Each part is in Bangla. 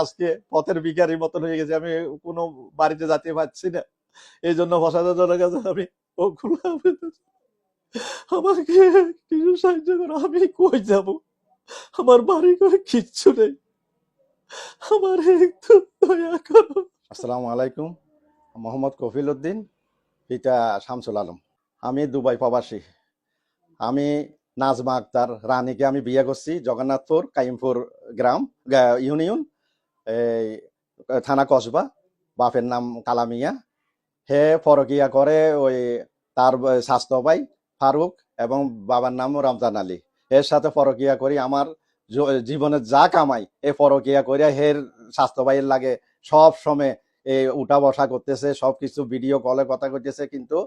আজকে পথের ভিখারির মতন হয়ে গেছি, আমি কোনো বাড়িতে যাতে পারছি না। এই জন্য প্রশাসনের কাছে আমি আমাকে কিছু সাহায্য করো, আমি কই যাব? আমার বাড়ি করে কিচ্ছু নেই। আমার একটু দয়া করো। আসসালামু আলাইকুম, মোহাম্মদ কফিল উদ্দিন, পিতা শামসুল আলম। আমি দুবাই প্রবাসী। আমি নাজমা আক্তার রানীকে আমি বিয়ে করছি, জগন্নাথপুর কাইমপুর গ্রাম ইউনিয়ন। এই থানা কসবা, বাপের নাম কালামিয়া। হে পরকিয়া করে ওই তার স্বাস্থ্য ভাই ফারুক এবং বাবার নাম রমজান আলী। এর সাথে পরকিয়া করি, আমার জীবনে যা কামাই, এ পরকিয়া করে হের স্বাস্থ্য ভাইয়ের লাগে সব সময় এই উঠা বসা করতেছে, সব কিছু ভিডিও কলে কথা কইতেছে, কিন্তু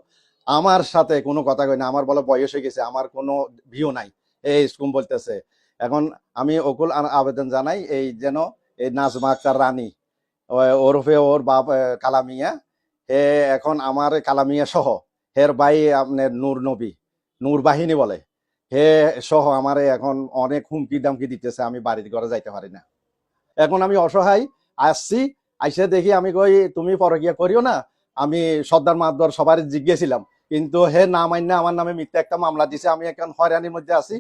আমার সাথে কোনো কথা কই না। আমার বলে বয়স হয়ে গেছে, আমার কোনো ভিউ নাই। এই স্কুম বলতেছে। এখন আমি অকুল আবেদন জানাই, এই যেন এই নাজমা আক্তার রানী। ওরফে ওর বাপ কালামিয়া। হে এখন আমার কালামিয়া সহ, হের ভাই আপনার নূর নবী, নূর বাহিনী বলে। হে সহ আমারে এখন অনেক হুমকি দামকি দিতেছে, আমি বাড়ির ঘরে যাইতে পারি না। এখন আমি অসহায়, আসছি, আইসে দেখি আমি কই, তুমি পরকিয়া করিও না। আমি সর্দার মাদর সবার জিজ্ঞেছিলাম কিন্তু হে না মান্য আমার নামে মিথ্যা একটা মামলা দিছে, আমি এখন হয়রানির মধ্যে আছি।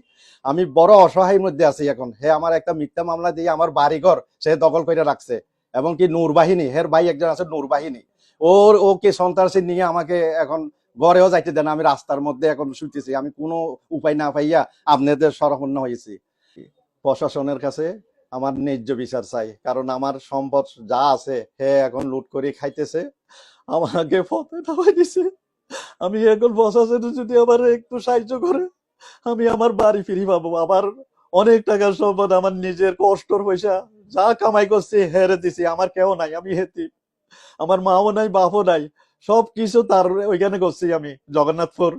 আমি বড় অসহায়ের মধ্যে আছি এখন। হে আমার একটা মিথ্যা মামলা দিয়ে আমার বাড়িঘর সে দখল করে রাখছে। এবং কি নূর বাহিনী হের ভাই একজন আছে নূর বাহিনী ওর ওকে সন্ত্রাসী নিয়ে আমাকে এখন ঘরেও যাইতে দেন আমি রাস্তার মধ্যে এখন শুইতেছি, আমি কোনো উপায় না পাইয়া আপনাদের সরপন্ন হয়েছি প্রশাসনের কাছে আমার ন্যায্য বিচার চাই, কারণ আমার সম্পদ যা আছে, হে এখন লুট করে খাইতেছে, আমাকে পথে নামাই দিছে। আমি এখন প্রশাসন যদি আমার একটু সাহায্য করে, আমি আমার বাড়ি ফিরি পাবো। আমার অনেক টাকার সম্পদ আমার নিজের কষ্টর পয়সা, যা কামাই করছি, হেরে দিছি। আমার কেউ নাই, আমি হেতি। আমার মাও নাই, বাপও নাই। সব কিছু তার ওইখানে করছি আমি। জগন্নাথপুর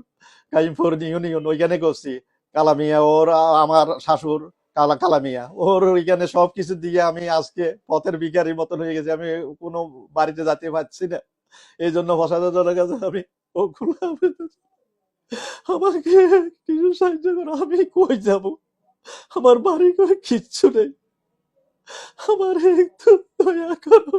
কাইমপুর ইউনিয়ন ওইখানে করছি। কালামিয়া, ওর আমার শাশুর, কালা কালামিয়া। ওর ওইখানে সব কিছু দিয়ে আমি আজকে পথের ভিখারির মতন হয়ে গেছি। আমি কোনো বাড়িতে যেতে পারছি না। এই জন্য প্রশাসনের কাছে আমি। ওগুলো আমাকে কিছু সাহায্য করো, আমি কই যাব? আমার বাড়ি করে কিচ্ছু নেই। আমার একটু দয়া করো।